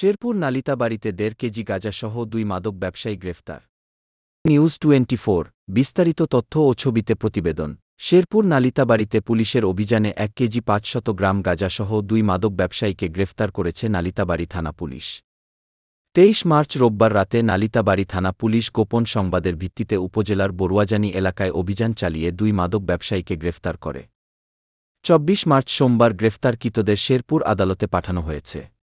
শেরপুর নালিতাবাড়িতে দেড় কেজি গাঁজাসহ দুই মাদক ব্যবসায়ী গ্রেফতার। নিউজ টোয়েন্টি বিস্তারিত তথ্য ও ছবিতে প্রতিবেদন। শেরপুর নালিতাবাড়িতে পুলিশের অভিযানে এক কেজি পাঁচশত গ্রাম গাঁজাসহ দুই মাদক ব্যবসায়ীকে গ্রেফতার করেছে নালিতাবাড়ি থানা পুলিশ। তেইশ মার্চ রোববার রাতে নালিতাবাড়ি থানা পুলিশ গোপন সংবাদের ভিত্তিতে উপজেলার বড়ুয়াজানি এলাকায় অভিযান চালিয়ে দুই মাদক ব্যবসায়ীকে গ্রেফতার করে। চব্বিশ মার্চ সোমবার গ্রেফতারকৃতদের শেরপুর আদালতে পাঠানো হয়েছে।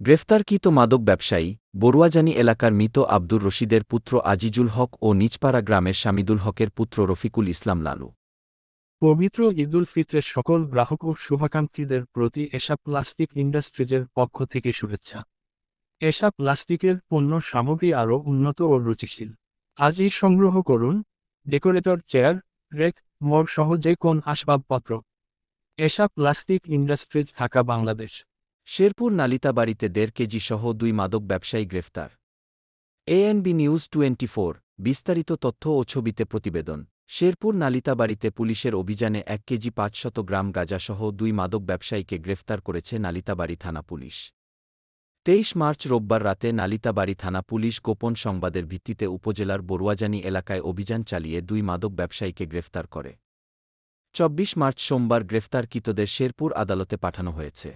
গ্রেফতারকৃত মাদক ব্যবসায়ী, বড়ুয়াজানি এলাকার মৃত আব্দুর রশিদের পুত্র আজিজুল হক ও নিজপাড়া গ্রামের শামিদুল হকের পুত্র রফিকুল ইসলাম লালু। পবিত্র ঈদুল ফিতরের সকল গ্রাহক ও শুভাকাঙ্ক্ষীদের প্রতি এসা প্লাস্টিক ইন্ডাস্ট্রিজের পক্ষ থেকে শুভেচ্ছা। এসা প্লাস্টিকের পণ্য সামগ্রী আরও উন্নত ও রুচিশীল। আজই সংগ্রহ করুন, ডেকোরেটর, চেয়ার, রেক মগ সহ যে কোন আসবাবপত্র। এসা প্লাস্টিক ইন্ডাস্ট্রিজ, ঢাকা, বাংলাদেশ। শেরপুর নালিতাবাড়িতে দেড় কেজি সহ দুই মাদক ব্যবসায়ী গ্রেফতার। এএনবি নিউজ টোয়েন্টি বিস্তারিত তথ্য ও ছবিতে প্রতিবেদন। শেরপুর নালিতাবাড়িতে পুলিশের অভিযানে এক কেজি পাঁচশত গ্রাম গাঁজাসহ দুই মাদক ব্যবসায়ীকে গ্রেফতার করেছে নালিতাবাড়ি থানা পুলিশ। তেইশ মার্চ রোববার রাতে নালিতাবাড়ি থানা পুলিশ গোপন সংবাদের ভিত্তিতে উপজেলার বড়ুয়াজানি এলাকায় অভিযান চালিয়ে দুই মাদক ব্যবসায়ীকে গ্রেফতার করে। চব্বিশ মার্চ সোমবার গ্রেফতারকৃতদের শেরপুর আদালতে পাঠানো হয়েছে।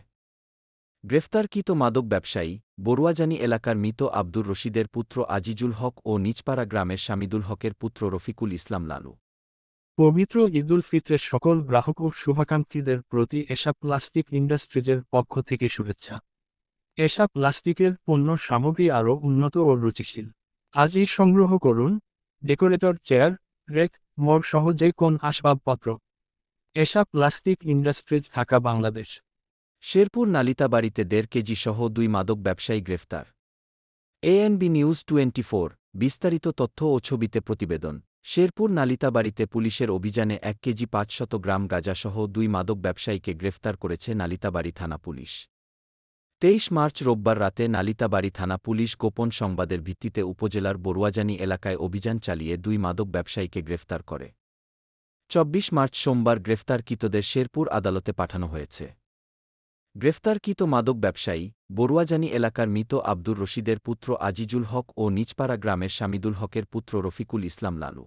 গ্রেফতারকৃত মাদক ব্যবসায়ী, বড়ুয়াজানি এলাকার মৃত আব্দুর রশিদের পুত্র আজিজুল হক ও নিজপাড়া গ্রামের শামিদুল হকের পুত্র রফিকুল ইসলাম লালু। পবিত্র ঈদুল ফিতরের সকল গ্রাহক ও শুভাকাঙ্ক্ষীদের প্রতি এসা প্লাস্টিক ইন্ডাস্ট্রিজের পক্ষ থেকে শুভেচ্ছা। এসা প্লাস্টিকের পণ্য সামগ্রী আরও উন্নত ও রুচিশীল। আজই সংগ্রহ করুন, ডেকোরেটর, চেয়ার, রেক মগ সহ যে কোন আসবাবপত্র। এসা প্লাস্টিক ইন্ডাস্ট্রিজ, ঢাকা, বাংলাদেশ। শেরপুর নালিতাবাড়িতে দেড় কেজি সহ দুই মাদক ব্যবসায়ী গ্রেফতার। এএনবি নিউজ টোয়েন্টি বিস্তারিত তথ্য ও ছবিতে প্রতিবেদন। শেরপুর নালিতাবাড়িতে পুলিশের অভিযানে এক কেজি পাঁচশত গ্রাম গাঁজাসহ দুই মাদক ব্যবসায়ীকে গ্রেফতার করেছে নালিতাবাড়ি থানা পুলিশ। তেইশ মার্চ রোববার রাতে নালিতাবাড়ি থানা পুলিশ গোপন সংবাদের ভিত্তিতে উপজেলার বড়ুয়াজানি এলাকায় অভিযান চালিয়ে দুই মাদক ব্যবসায়ীকে গ্রেফতার করে। চব্বিশ মার্চ সোমবার গ্রেফতারকৃতদের শেরপুর আদালতে পাঠানো হয়েছে। গ্রেফতারকৃত মাদক ব্যবসায়ী, বড়ুয়াজানি এলাকার মৃত আব্দুর রশিদের পুত্র আজিজুল হক ও নিজপাড়া গ্রামের শামিদুল হকের পুত্র রফিকুল ইসলাম লালু।